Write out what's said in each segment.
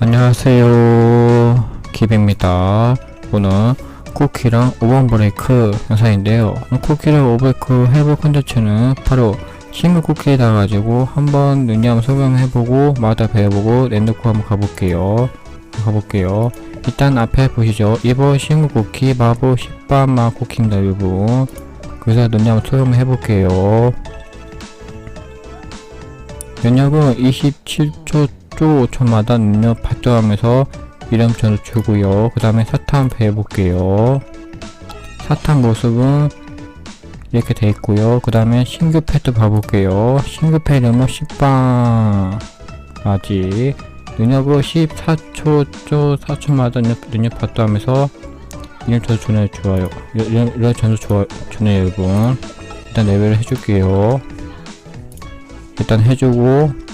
안녕하세요. 기비입니다. 오늘 쿠키랑 오번 브레이크 영상인데요. 쿠키랑 오브레이크 해볼 컨텐츠는 바로 싱글 쿠키에다 가지고 한번 능력 설명해보고 마다 배워보고 랜드코 한번 가볼게요. 가볼게요. 일단 앞에 보시죠. 이번 싱글 쿠키 마법 10반마 쿠키입니다 여러분. 그래서 능력 설명해볼게요. 면역은 27초 조 5초마다 능력 발동하면서 이름표를 주고요. 그 다음에 사탕 배워볼게요. 사탕 모습은 이렇게 돼 있고요. 그 다음에 신규 패드 봐볼게요. 신규 패드 는 10방 아직 능력을 14초 조 4초마다 능력, 능력 발동하면서 이름표 주네 좋아요. 이런 이런 전수 좋아 주네 여러분. 일단 레벨을 해줄게요. 일단 해주고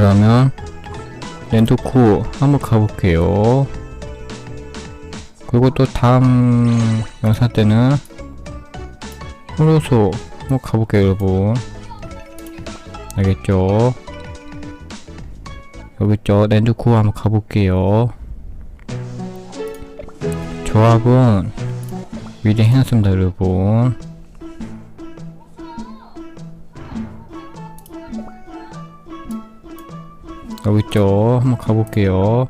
그러면 랜드코 한번 가볼게요. 그리고 또 다음 영상 때는 홀로소 한번 가볼게요, 여러분. 알겠죠? 여기 있죠? 랜드코 한번 가볼게요. 조합은 미리 해놨습니다, 여러분. 여기 있죠. 한번 가볼게요.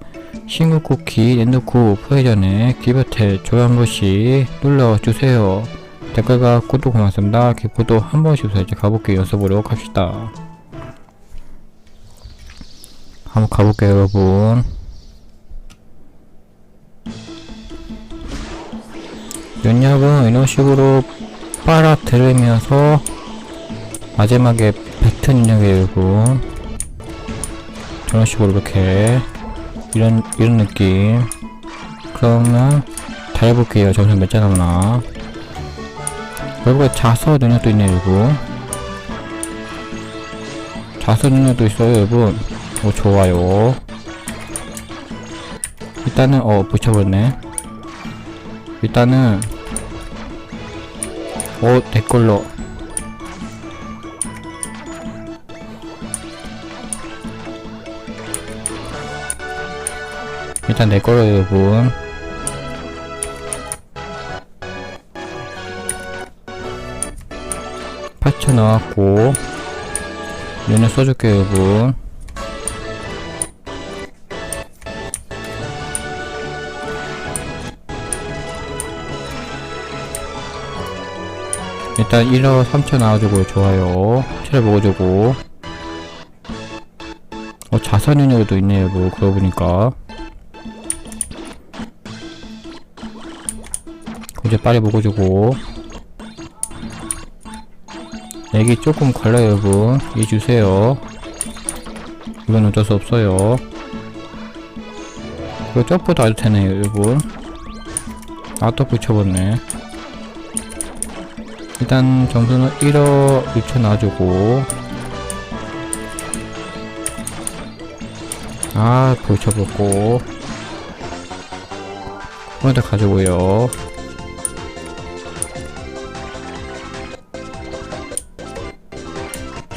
싱글 쿠키 랜드코 플레이 전에 기버텔 좋아요 한 번씩 눌러주세요. 댓글과 구독 고맙습니다. 기구독 한 번씩 주세요. 이제 가볼게요. 연습으로 갑시다. 한번 가볼게요, 여러분. 연약은 이런 식으로 빨아들으면서 마지막에 뱉은 인력이에요, 여러분. 저런 식으로 이렇게 이런 이런 느낌. 그러면 다 해볼게요. 점수 몇자 나오나. 여기가 자서 능력도 있네요 여러분. 자서 능력도 있어요 여러분. 오 좋아요. 일단은 어 붙여버렸네. 일단은 오 댓글로 일단 내 거로 여러분. 파츠 넣었고 얘는 써줄게요 여러분. 일단 1호 3초 나와주고 좋아요. 체력 먹어주고. 어 능력도 있네요 뭐 그러고 보니까 이제 빨리 먹어주고. 애기 조금 걸려요 여러분. 이해주세요. 이건 어쩔 수 없어요. 이거 점프도 안 되네요 여러분. 아또 붙여봤네. 일단 점수는 1억 6천 놔주고. 아 붙여봤고. 포인트 가지고요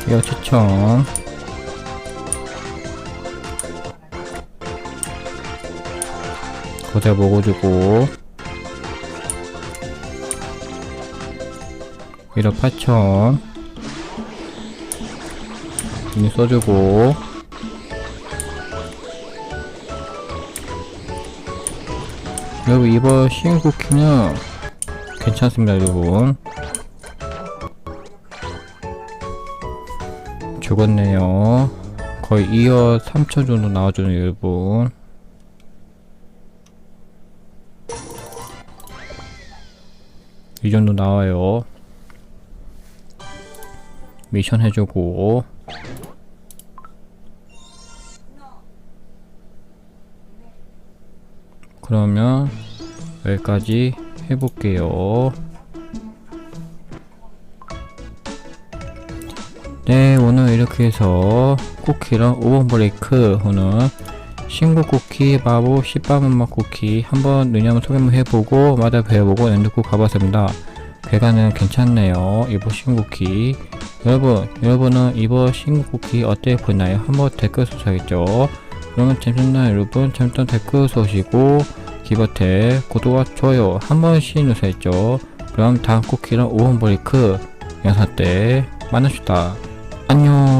이거 추천. 거대 먹어주고. 1억 8천. 이 써주고. 여러분 이번 신쿠키는 괜찮습니다 여러분 죽었네요. 거의 2어 3초 정도 나와주는 여러분. 이 정도 나와요. 미션 해주고. 그러면 여기까지 해볼게요. 네 오늘 이렇게 해서 쿠키랑 오븐 브레이크 오늘 신고 쿠키 마법 10바문맛 쿠키 한번 능력을 소개만 해보고 마다 배워보고 연두쿠 가봤습니다. 괴가는 괜찮네요 이번 신고 쿠키. 여러분 여러분은 이번 신고 쿠키 어때 보나요? 한번 댓글 써주겠죠. 그러면 재밌나요 여러분? 재밌던 댓글 쏘시고 기버테 구독과 좋아요 한 번씩 누르셔야죠 그럼 다음 쿠키랑 5번 브레이크 영상 때 만납시다 안녕